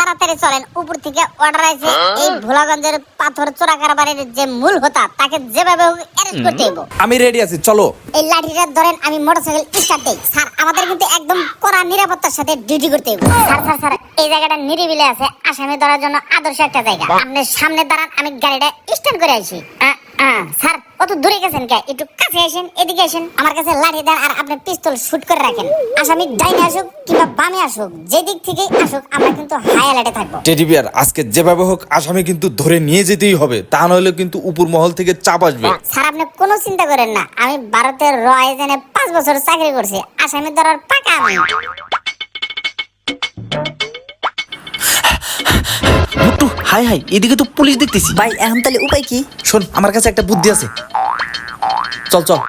তাড়াতাড়ি চলেন উপর থেকে অর্ডার আছে এই ভোলাগঞ্জের পাথর চোরা কারবারের যে মূল হোতা তাকে যেভাবে হোক অ্যারেস্ট করতে হইব। আমি রেডি আছি চলো। এই লাঠিটা ধরেন আমি মোটরসাইকেল স্টার্ট দেই। স্যার আমাদের কিন্তু একদম কড়া নিরাপত্তার সাথে ডিউটি করতে হবে স্যার স্যার স্যার এই জায়গাটা নিরিবিলে আছে। আসামি ধরার জন্য আদর্শ একটা জায়গা। আপনি সামনে দাঁড়ান আমি গাড়িটা স্ট্যান্ড করে আসি। আ, স্যার অত দূরে গেছেন কে? একটু কাছে আসেন এদিকে আসেন। আমার কাছে লাঠি দেন আর আপনি পিস্তল শুট করে রাখেন। আসামি ডাইনে আসুক কিংবা বামে আসুক যে দিক থেকে আসুক আমরা কিন্তু হাই অ্যালার্টে থাকব। টেডি বিয়ার আজকে যেভাবে হোক আসামি কিন্তু ধরে নিয়ে যেতেই হবে তা নইলে কিন্তু উপর মহল থেকে চাপ আসবে। স্যার আপনি কোনো চিন্তা করেন না আমি ভারতের রয় জেনে পাঁচ বছর চাকরি করছি আসামি ধরার পাকা আমি। হাই হাই এদিকে তো পুলিশ দেখতেছি। ভাই এখন তাহলে উপায় কি? শোন আমার কাছে একটা বুদ্ধি আছে। চল চল।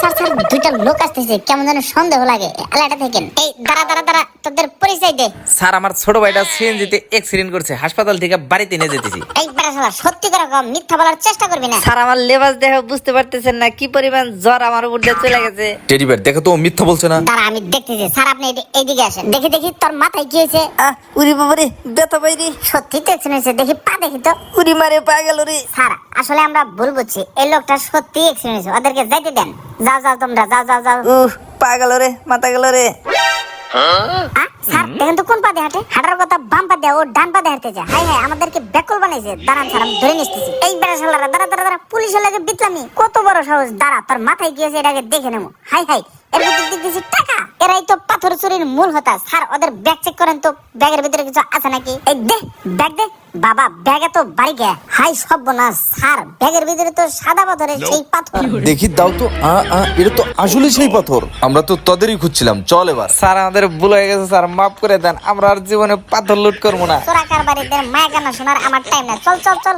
স্যার স্যার স্যার দুইটা লোক আসতেছে। কেমন যেন সন্দেহ লাগে। এলাকা থেকেন এই দাঁড়া দাঁড়া দাঁড়া তোদের পরিচয় দে। স্যার আমার ছোট ভাইটা সিএনজিতে অ্যাক্সিডেন্ট করছে। হাসপাতাল থেকে বাড়িতে নিয়ে যেতেছি। এই বেটা শালা সত্যি করে কম মিথ্যা বলার চেষ্টা করবি না। স্যার আমার লেবাস দেখে বুঝতে পারতেছেন না কি পরিমাণ জ্বর আমার উপর দিয়ে চলে গেছে। টেডি বিয়ার দেখো তো ও মিথ্যা বলছে না। দাঁড়া আমি দেখতেছি। স্যার আপনি এইদিকে আসেন। দেখি দেখি তোর মাথায় কি হয়েছে। আহ উরি বাবারে ব্যথা পাইরি সত্যি তো হয়েছে। দেখি পা দেখি তো। উরি মারে পা গেল রে। স্যার আসলে আমরা ভুল বুঝছি। এই লোকটা সত্যি এক্সিডেন্ট হয়েছে। ওদেরকে যাইতে দেন। যাও যাও তোমরা যাও যাও যাও। উহ পা গেল রে মাথা গেল রে। স্যার দেখেন তো কোন পা হাঁটে? হাঁটার কথা বাম পা দিয়ে ও ডান পা হাঁটতে যায়। হাই হাই আমাদেরকে বেকল বানাইছে। দাঁড়ান স্যার আমি ধরে নিচ্ছি। এই বেড়া শালারা দাঁড়া দাঁড়া দাঁড়া পুলিশ লাগে বিতলামি। কত বড় সাহস। দাঁড়া তার মাথায় গিয়েছে এটাকে দেখে নেব। হাই হাই এর ভিতরে দেখতেছি টাকা। এরাই তো পাথর চুরির মূল হতা স্যার ওদের ব্যাগ চেক করেন তো ব্যাগের ভিতরে কিছু আছে নাকি? এই দে ব্যাগ দে। বাবা ব্যাগে তো বাড়ি গে। হাই সব না স্যার ব্যাগের ভিতরে তো সাদা পাথরের সেই পাথর। দেখি দাও তো আ আ এটা তো আসলে সেই পাথর। আমরা তো তোদেরই খুঁজছিলাম চল এবার। স্যার আমাদের ভুল হয়ে গেছে স্যার মাফ করে দেন। আমরা আর জীবনে পাথর লুট করব না। চোরা কারবারিদের মায়া কান্না শোনার আমার টাইম না চল চল চল।